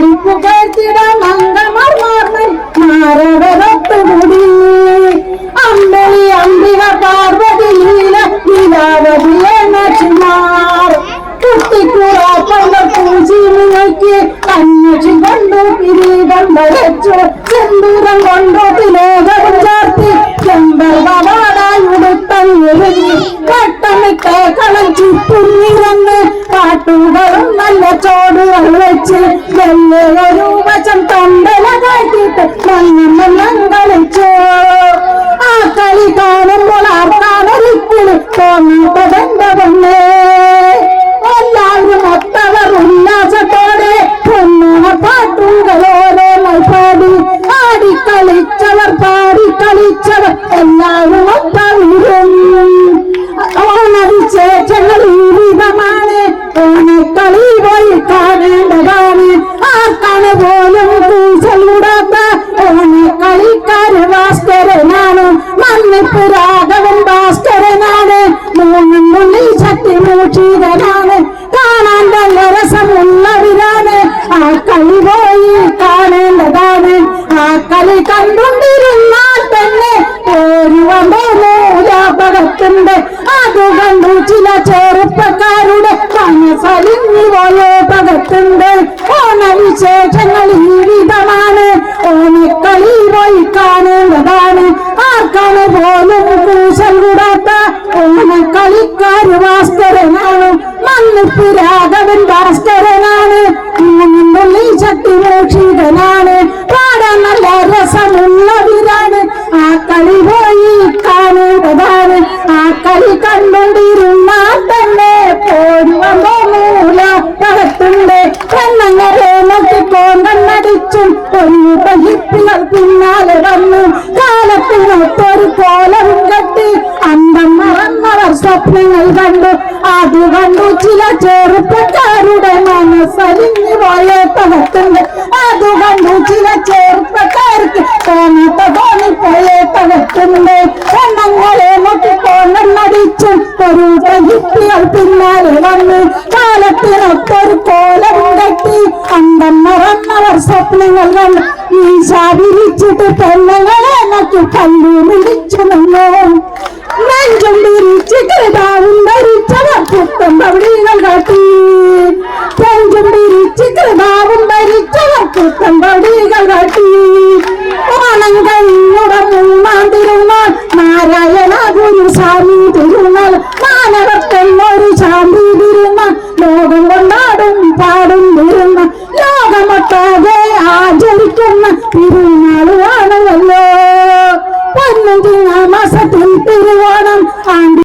பாடி புகழ்த்திட மங்கமர் மார்பன் மாரவரத்து முடி அம்பலி அம்பிக பார்வதி லீல லீலாவதி என்னார் குட்டி கூறா பங்க பூஜி முனைக்கு கண்ணச்சி கொண்டு பிரிதம் வளர்ச்சு செந்தூரம் கொண்டு திலோகம் சார்த்தி செம்பர் பவாடாய் உடுத்தன் വെല്ലെ ഒരു വചം തൊണ്ടല കാട്ടിട്ട് മണ്ണം മണ്ണം കളിച്ചു ആ കളി കാണുമ്പോൾ ആർക്കാണൊരിക്കലും തോന്നിട്ടതെന്റെ പൊന്നേ എല്ലാവരും ഒത്തവർ ഉല്ലാസത്തോടെ പാട്ടുകളോരോന്നായി പാടി ആടി കളിച്ചവർ പാടി കളിച്ചവർ എല്ലാവരും ഒത്തവരും ഓണവിശേഷങ്ങൾ ഈ വിധമാണ്. ഓണക്കളി പോയി ഓണക്കളിക്കാര് ഭാസ്കരനാണ് മണ്ണിപ്പ് രാഘവൻ ഭാസ്കരനാണ്. മൂന്നുള്ളിൽ ശക്തി മൂഷിതനാണ് കാണാൻ നല്ല രസമുള്ളവരാണ്. ആ കളി പോയി കാണേണ്ടതാണ്. ആ കളി കണ്ടുകൊണ്ടിരുന്നാൽ തന്നെ ഓരുവന്റെ മൂലാപകത്തുണ്ട് അത് കണ്ടു ചില ചെറുപ്പക്കാരുടെ മനസ്സലിഞ്ഞു പോയ പകത്തുണ്ട്. ഓണവിശേഷങ്ങൾ ഈ വിധമാണ്. ഓണക്കളി പോയി ഓണക്കളിക്കാര് ഭാസ്കരനാണ് മണ്ണിപ്പ് രാഘവൻ ഭാസ്കരനാണ്. മൂന്നുള്ളി ശക്തി മോക്ഷിതനാണ് പാടാൻ നല്ല രസമുള്ളവരാണ് ആ കളി പോയി കാണേണ്ടതാണ്. ആ കളി കണ്ടുകൊണ്ടിരുന്നാൽ തന്നെ പോരുവമ്പോ മൂല പകത്തുണ്ട് പെണ്ണങ്ങളെ നോക്കിക്കോണ്ടടിച്ചും ഒരു ഹിപ്പികൾ പിന്നാലെ വന്നു. കാലത്തിനൊത്തൊരു കോലം സ്വപ്നങ്ങൾ കണ്ടു. അത് കണ്ടു ചില ചെറുപ്പക്കാരുടെ മനസ്സലിഞ്ഞു പോയ തകർക്കുന്നു അത് കണ്ടു ചില ചെറുപ്പക്കാർക്ക് തോന്നാത്ത തോന്നിപ്പോയ പകത്തുണ്ട് എണ്ണങ്ങളെ നോക്കിക്കോണ്ടടിച്ചും ഒരു ഹിപ്പികൾ പിന്നാലെ വന്നു. കാലത്തിനൊത്തൊരു കോലം കെട്ടി. അന്തം മറന്നവർ സ്വപ്നങ്ങൾ കണ്ടു. ഈ ശാപിരിച്ചിട്ട് പെണ്ണുങ്ങളെ നോക്കി കല്ലു വിളിച്ചു നിന്നു. ധരിച്ചവർ പുത്തം പവിടികൾ കാട്ടി ഓണം കഴിഞ്ഞുട മൂന്നാം തിരുനാൾ. നാരായണ ഗുരു സ്വാമി തിരുനാൾ. ലോകം കൊണ്ടാടും പാടും തിരുനാൾ. ലോകമൊട്ടാകെ ആചരിക്കുന്ന തിരുനാളുവാണല്ലോ. പൊന്നും മാസത്തിൽ തിരുവോണം.